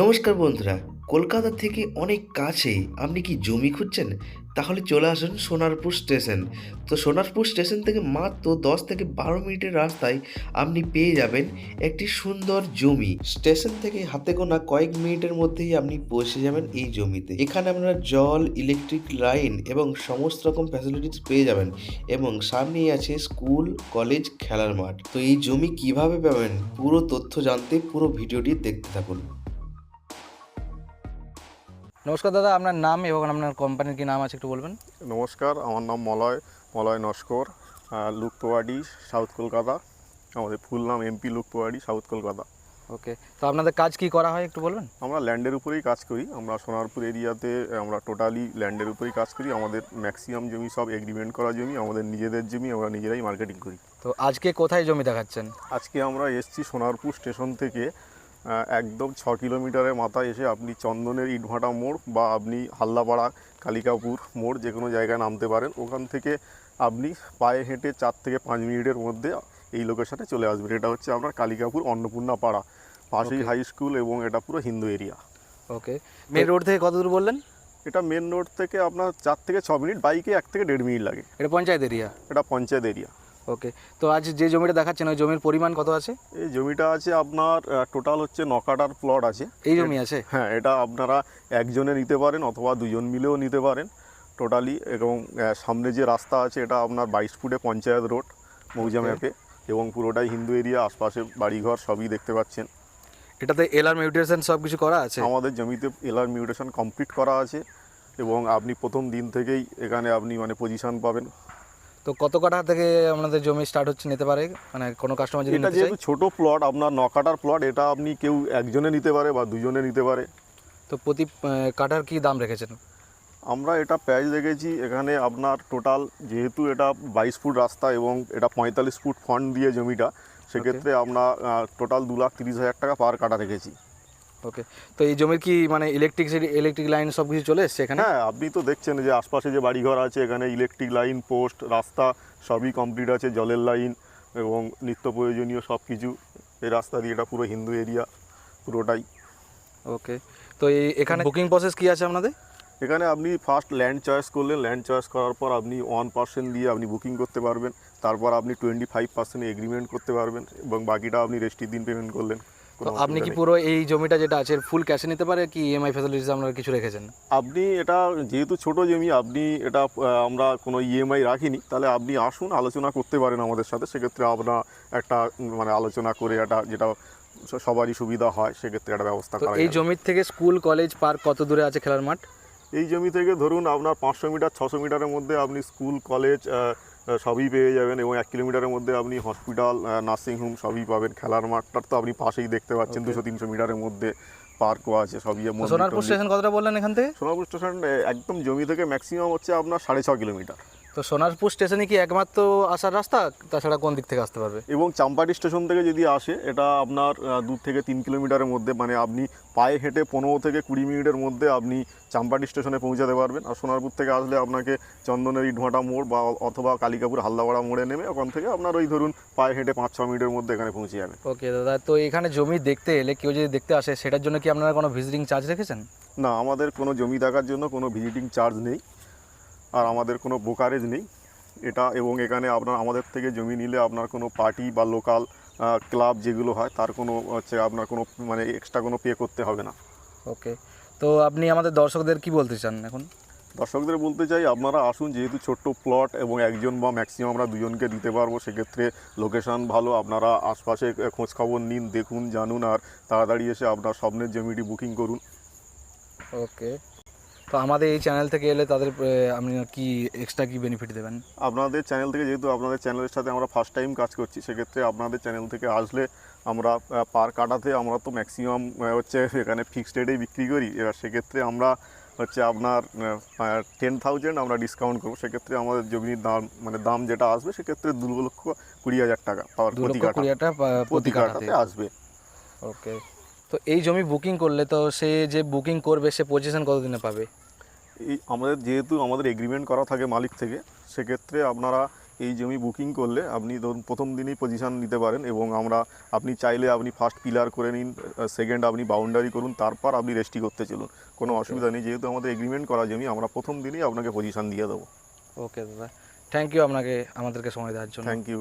নমস্কার বন্ধুরা, কলকাতা থেকে অনেক কাছেই আপনি কি জমি খুঁজছেন? তাহলে চলে আসুন সোনারপুর স্টেশন। তো সোনারপুর স্টেশন থেকে মাত্র দশ থেকে বারো মিনিটের রাস্তায় আপনি পেয়ে যাবেন একটি সুন্দর জমি। স্টেশন থেকে হাতে গোনা কয়েক মিনিটের মধ্যেই আপনি পৌঁছে যাবেন এই জমিতে। এখানে আপনারা জল ইলেকট্রিক লাইন এবং সমস্ত রকম ফ্যাসিলিটিস পেয়ে যাবেন এবং সামনেই আছে স্কুল কলেজ খেলার মাঠ। তো এই জমি কীভাবে পাবেন? পুরো তথ্য জানতে পুরো ভিডিওটি দেখতে থাকুন। নমস্কার দাদা আপনার নাম এবং আপনার কোম্পানির কি নাম আছে একটু বলবেন? নমস্কার আমার নাম মলয় মলয় নস্কর লুকপোয়াডি সাউথ কলকাতা। আমাদের ফুল নাম এমপি লুকপোয়াডি সাউথ কলকাতা। ওকে তো আপনাদের কাজ কি করা হয় একটু বলবেন? আমরা ল্যান্ডের উপরেই কাজ করি। আমরা সোনারপুর এরিয়াতে আমরা টোটালি ল্যান্ডের উপরেই কাজ করি। আমাদের ম্যাক্সিমাম জমি সব এগ্রিমেন্ট করা জমি আমাদের নিজেদের জমি আমরা নিজেরাই মার্কেটিং করি। তো আজকে কোথায় জমি দেখাচ্ছেন? আজকে আমরা এসছি সোনারপুর স্টেশন থেকে একদম ছ কিলোমিটারের মাথায় এসে আপনি চন্দনের ইটভাটা মোড় বা আপনি হাল্লাপাড়া কালিকাপুর মোড় যে কোনো জায়গায় নামতে পারেন। ওখান থেকে আপনি পায়ে হেঁটে চার থেকে পাঁচ মিনিটের মধ্যে এই লোকেশনে চলে আসবেন। এটা হচ্ছে আপনার কালিকাপুর অন্নপূর্ণা পাড়া পাশেই হাই স্কুল এবং এটা পুরো Hindu area okay main road থেকে কত দূর বললেন? এটা মেন রোড থেকে আপনার চার থেকে ছ মিনিট বাইকে এক থেকে দেড় মিনিট লাগে। এটা পঞ্চায়েত এরিয়া এটা পঞ্চায়েত এরিয়া ওকে তো আজ যে জমিটা দেখাচ্ছেন ওই জমির পরিমাণ কত আছে? এই জমিটা আছে আপনার টোটাল হচ্ছে নকাটার প্লট আছে। এই জমি আছে? হ্যাঁ এটা আপনারা একজনে নিতে পারেন অথবা দুজন মিলেও নিতে পারেন টোটালি এবং সামনে যে রাস্তা আছে এটা আপনার বাইশ ফুটে পঞ্চায়েত রোড মৌজা. ম্যাপে এবং পুরোটাই হিন্দু এরিয়া আশপাশে বাড়িঘর সবই দেখতে পাচ্ছেন। এটাতে এলআর মিউটেশন সব কিছু করা আছে? আমাদের জমিতে এলার মিউটেশন কমপ্লিট করা আছে এবং আপনি প্রথম দিন থেকেই এখানে আপনি মানে পজিশন পাবেন। তো কত কাঠা থেকে আপনাদের জমি স্টার্ট হচ্ছে নিতে পারে? মানে কোনো কাস্টমার যদি এটা যেহেতু ছোট প্লট আপনার ন কাটার প্লট এটা আপনি কেউ একজনে নিতে পারে বা দুজনে নিতে পারে। তো প্রতি কাটার কি দাম রেখেছেন? আমরা এটা প্রাইস দেখেছি এখানে আপনার টোটাল যেহেতু এটা বাইশ ফুট রাস্তা এবং এটা পঁয়তাল্লিশ ফুট ফন্ড দিয়ে জমিটা সেক্ষেত্রে আমরা টোটাল দু লাখ তিরিশ হাজার টাকা পার কাটা রেখেছি। ওকে তো এই জমির কি মানে ইলেকট্রিসিটি ইলেকট্রিক লাইন সব কিছু চলে এসছে এখানে? হ্যাঁ আপনি তো দেখছেন যে আশপাশে যে বাড়িঘর আছে এখানে ইলেকট্রিক লাইন পোস্ট রাস্তা সবই কমপ্লিট আছে জলের লাইন এবং নিত্য প্রয়োজনীয় সব কিছু এই রাস্তা দিয়ে এটা পুরো হিন্দু এরিয়া পুরোটাই। ওকে তো এই এখানে বুকিং প্রসেস কি আছে আপনাদের? এখানে আপনি ফার্স্ট ল্যান্ড চয়েস করলেন। ল্যান্ড চয়েস করার পর আপনি ওয়ান পার্সেন্ট দিয়ে আপনি বুকিং করতে পারবেন। তারপর আপনি টোয়েন্টি ফাইভ পার্সেন্ট এগ্রিমেন্ট করতে পারবেন এবং বাকিটা আপনি রেস্টির দিন পেমেন্ট করলেন। তো আপনি কি পুরো এই জমিটা যেটা আছে ফুল ক্যাশে নিতে পারে কি ইএমআই ফ্যাসিলিটিস আপনারা কিছু রেখেছেন? আপনি এটা যেহেতু ছোট জমি আপনি এটা আমরা কোনো ইএমআই রাখিনি তাহলে আপনি আসুন আলোচনা করতে পারেন আমাদের সাথে। সেক্ষেত্রে আপনার একটা মানে আলোচনা করে এটা যেটা সবারই সুবিধা হয় সেক্ষেত্রে একটা ব্যবস্থা করা এই জমির থেকে স্কুল কলেজ পার্ক কত দূরে আছে খেলার মাঠ? এই জমি থেকে ধরুন আপনার পাঁচশো মিটার ছশো মিটারের মধ্যে আপনি স্কুল কলেজ সবই পেয়ে যাবেন এবং এক কিলোমিটারের মধ্যে আপনি হসপিটাল নার্সিংহোম সবই পাবেন। খেলার মাঠটার তো আপনি পাশেই দেখতে পাচ্ছেন দুশো তিনশো মিটারের মধ্যে পার্কও আছে সবই সোনারপুর স্টেশন কতটা বললেন এখান থেকে? সোনারপুর স্টেশন একদম জমি থেকে ম্যাক্সিমাম হচ্ছে আপনার সাড়ে ছ কিলোমিটার। তো সোনারপুর স্টেশনে কি একমাত্র আসার রাস্তা? তাছাড়া কোন দিক থেকে আসতে পারবে? এবং চাম্পাটি স্টেশন থেকে যদি আসে এটা আপনার দু থেকে তিন কিলোমিটারের মধ্যে মানে আপনি পায়ে হেঁটে পনেরো থেকে কুড়ি মিনিটের মধ্যে আপনি চাম্পাটি স্টেশনে পৌঁছাতে পারবেন। আর সোনারপুর থেকে আসলে আপনাকে চন্দনের ইটভাটা মোড় বা অথবা কালিকাপুর হালদাপাড়া মোড়ে নেমে ওখান থেকে আপনার ওই ধরুন পায়ে হেঁটে পাঁচ ছ মিনিটের মধ্যে এখানে পৌঁছে যাবে ওকে দাদা তো এখানে জমি দেখতে এলে কেউ যদি দেখতে আসে সেটার জন্য কি আপনারা কোনো ভিজিটিং চার্জ রেখেছেন? না আমাদের কোনো জমি দেখার জন্য কোনো ভিজিটিং চার্জ নেই। আর আমাদের কোনো ব্রোকারেজ নেই। এটা এবং এখানে আপনার আমাদের থেকে জমি নিলে আপনার কোনো পার্টি বা লোকাল ক্লাব যেগুলো হয় তার কোনো হচ্ছে আপনার কোনো মানে এক্সট্রা কোনো পে করতে হবে না। ওকে তো আপনি আমাদের দর্শকদের কি বলতে চান এখন? দর্শকদের বলতে চাই আপনারা আসুন যেহেতু ছোট্ট প্লট এবং একজন বা ম্যাক্সিমাম আমরা দুজনকে দিতে পারব সেক্ষেত্রে লোকেশন ভালো আপনারা আশপাশে খোঁজখবর নিন দেখুন জানুন আর তাড়াতাড়ি এসে আপনার স্বপ্নের জমিটি বুকিং করুন। ওকে তো আমাদের এই চ্যানেল থেকে এলে তাদের আপনি কি এক্সট্রা কি বেনিফিট দেবেন? আপনাদের চ্যানেল থেকে যেহেতু আপনাদের চ্যানেলের সাথে আমরা ফার্স্ট টাইম কাজ করছি সেক্ষেত্রে আপনাদের চ্যানেল থেকে আসলে আমরা পার কাটাতে আমরা তো ম্যাক্সিমাম হচ্ছে এখানে ফিক্সড রেটেই বিক্রি করি। এবার সেক্ষেত্রে আমরা হচ্ছে আপনার টেন থাউজেন্ড আমরা ডিসকাউন্ট করব। সেক্ষেত্রে আমাদের জমির দাম মানে দাম যেটা আসবে সেক্ষেত্রে দু লক্ষ কুড়ি হাজার টাকা পাওয়ার প্রতি কাঠা। প্রতি কাঠাতে আসবে। ওকে তো এই জমি বুকিং করলে তো সে যে বুকিং করবে সে পজিশন কতদিনে পাবে? এই আমাদের যেহেতু আমাদের এগ্রিমেন্ট করা থাকে মালিক থেকে সেক্ষেত্রে আপনারা এই জমি বুকিং করলে আপনি ধরুন প্রথম দিনই পজিশন নিতে পারেন এবং আমরা আপনি চাইলে আপনি ফার্স্ট পিলার করে নিন সেকেন্ড আপনি বাউন্ডারি করুন তারপর আপনি রেস্টি করতে চলুন। কোনো অসুবিধা নেই যেহেতু আমাদের এগ্রিমেন্ট করা জমি আমরা প্রথম দিনই আপনাকে পজিশন দিয়ে দেবো। ওকে দাদা। থ্যাংক ইউ আপনাকে আমাদেরকে সময় দেওয়ার জন্য। Thank you